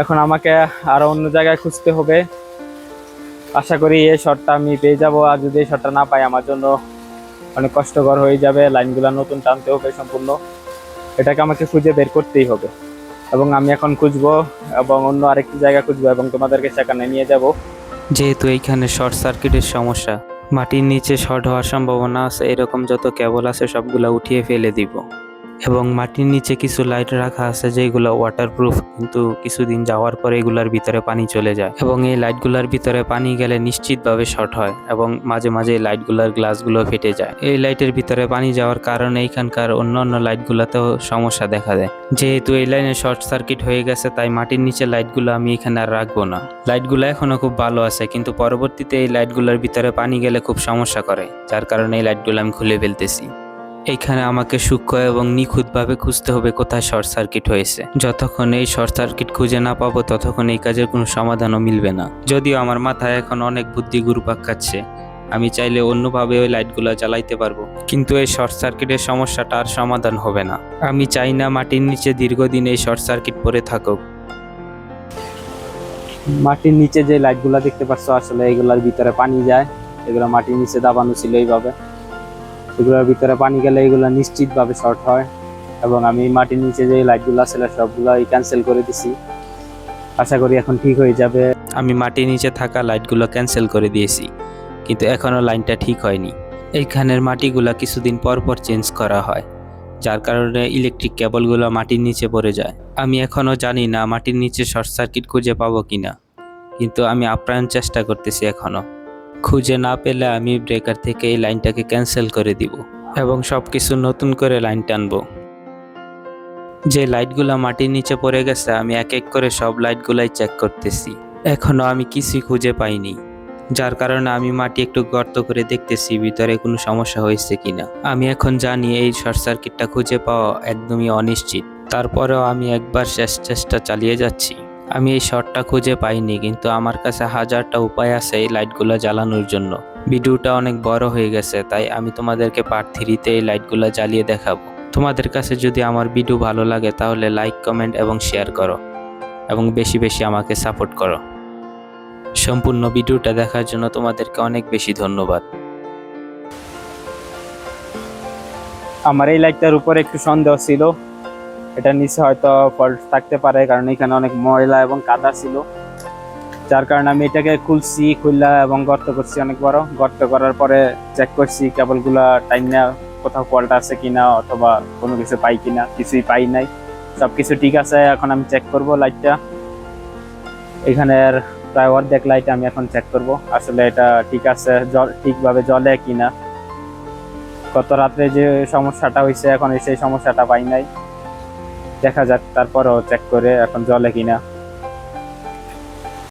এখন আমাকে আরও অন্য জায়গায় খুঁজতে হবে। আশা করি এই শটটা আমি পেয়ে যাব, আর যদি এই শটটা না পাই, আমার জন্য অনেক কষ্টকর হয়ে যাবে, লাইনগুলো নতুন টানতে হবে সম্পূর্ণ। এটাকে আমাকে খুঁজে বের করতেই হবে। এবং আমি এখন খুঁজবো এবং অন্য আরেকটি জায়গা খুঁজবো এবং তোমাদেরকে সেখানে নিয়ে যাব। যেহেতু এইখানে শর্ট সার্কিটের সমস্যা, মাটির নিচে শর্ট হওয়ার সম্ভাবনা আছে, এরকম যত কেবল আছে সবগুলা উঠিয়ে ফেলে দিব। এবং মাটির নিচে কিছু লাইট রাখা আছে যেগুলো ওয়াটারপ্রুফ কিন্তু কিছুদিন যাওয়ার পরে এগুলার ভিতরে পানি চলে যায়। এবং এই লাইটগুলোর ভিতরে পানি গেলে নিশ্চিতভাবে শর্ট হয় এবং মাঝে মাঝে এই লাইটগুলোর গ্লাসগুলো ফেটে যায়। এই লাইটের ভিতরে পানি যাওয়ার কারণে এইখানকার অন্য অন্য লাইটগুলোতেও সমস্যা দেখা দেয়। যেহেতু এই লাইনে শর্ট সার্কিট হয়ে গেছে, তাই মাটির নিচে লাইটগুলো আমি এখানে আর রাখব না। লাইটগুলো এখনও খুব ভালো আছে, কিন্তু পরবর্তীতে এই লাইটগুলোর ভিতরে পানি গেলে খুব সমস্যা করে, যার কারণে এই লাইটগুলো আমি খুলে ফেলতেছি। এইখানে আমাকে সূক্ষ্ম এবং নিখুঁতভাবে খুঁজতে হবে কোথায় শর্ট সার্কিট হয়েছে। যতক্ষণ এই শর্ট সার্কিট খুঁজে না পাবো, ততক্ষণ এই কাজের কোনো সমাধানও মিলবে না। যদিও আমার মাথায় এখন অনেক বুদ্ধি ঘুরপাক খাচ্ছে, আমি চাইলে অন্যভাবে ওই লাইটগুলো জ্বালাইতে পারব। কিন্তু এই শর্ট সার্কিটের সমস্যাটা আর সমাধান হবে না। আমি চাই না মাটির নিচে দীর্ঘদিন এই শর্ট সার্কিট পরে থাকুক। মাটির নিচে যে লাইটগুলো দেখতে পাচ্ছ, আসলে এগুলোর ভিতরে পানি যায়। এগুলো মাটির নিচে দাবানো ছিল এইভাবে। এগুলোর ভিতরে পানি গেলে এগুলো নিশ্চিতভাবে শর্ট হয় এবং আমি মাটির নিচে যে লাইটগুলো ছিল সবগুলোই ক্যান্সেল করে দিছি। আশা করি এখন ঠিক হয়ে যাবে। আমি মাটির নিচে থাকা লাইটগুলো ক্যান্সেল করে দিয়েছি, কিন্তু এখনও লাইনটা ঠিক হয়নি। এইখানের মাটিগুলো কিছুদিন পর পর চেঞ্জ করা হয়, যার কারণে ইলেকট্রিক কেবলগুলো মাটির নিচে পড়ে যায়। আমি এখনও জানি না মাটির নিচে শর্ট সার্কিট খুঁজে পাবো কিনা, কিন্তু আমি আপ্রাণ চেষ্টা করতেছি এখনও। খুঁজে না পেলে আমি ব্রেকার থেকে এই লাইনটাকে ক্যান্সেল করে দিব এবং সব কিছু নতুন করে লাইন টানবো। যে লাইটগুলো মাটির নিচে পড়ে গেছে, আমি এক এক করে সব লাইটগুলাই চেক করতেছি। এখনও আমি কিছুই খুঁজে পাইনি, যার কারণে আমি মাটি একটু গর্ত করে দেখতেছি ভিতরে কোনো সমস্যা হয়েছে কিনা। আমি এখন জানি এই শর্ট সার্কিটটা খুঁজে পাওয়া একদমই অনিশ্চিত। তারপরেও আমি একবার শেষ চেষ্টা চালিয়ে যাচ্ছি। আমি এই শর্টটা খুঁজে পাইনি, কিন্তু আমার কাছে হাজারটা উপায় আছে এই লাইটগুলো জ্বালানোর জন্য। ভিডিওটা অনেক বড় হয়ে গেছে, তাই আমি তোমাদেরকে পার্ট থ্রিতে এই লাইটগুলো জ্বালিয়ে দেখাবো। তোমাদের কাছে যদি আমার ভিডিও ভালো লাগে, তাহলে লাইক কমেন্ট এবং শেয়ার করো। এবং বেশি বেশি আমাকে সাপোর্ট করো। সম্পূর্ণ ভিডিওটা দেখার জন্য তোমাদেরকে অনেক বেশি ধন্যবাদ। আমার এই লাইটটার উপরে একটু সন্দেহ ছিল। এটা নিচে হয়তো ফল্ট থাকতে পারে, কারণ এখানে অনেক ময়লা এবং কাদা ছিল। যার কারণে আমি এটাকে খুলছি খুললা এবং গর্ত করছি অনেক বড়। গর্ত করার পরে চেক করছি কেবলগুলা টাইম না কোথাও ফল্ট আছে কিনা অথবা কোনো কিছু পাই কিনা, কিছুই পাই নাই। সব কিছু ঠিক আছে, এখন আমি চেক করব লাইটটা এখানের প্রায় অর্ধেক লাইট আমি এখন চেক করব। আসলে এটা ঠিক আছে, জল ঠিকভাবে জ্বলে কিনা। গত রাত্রে যে সমস্যাটা হয়েছে, এখন সেই সমস্যাটা পাই নাই। দেখা যাক তারপরও চেক করে এখন জলে কিনা।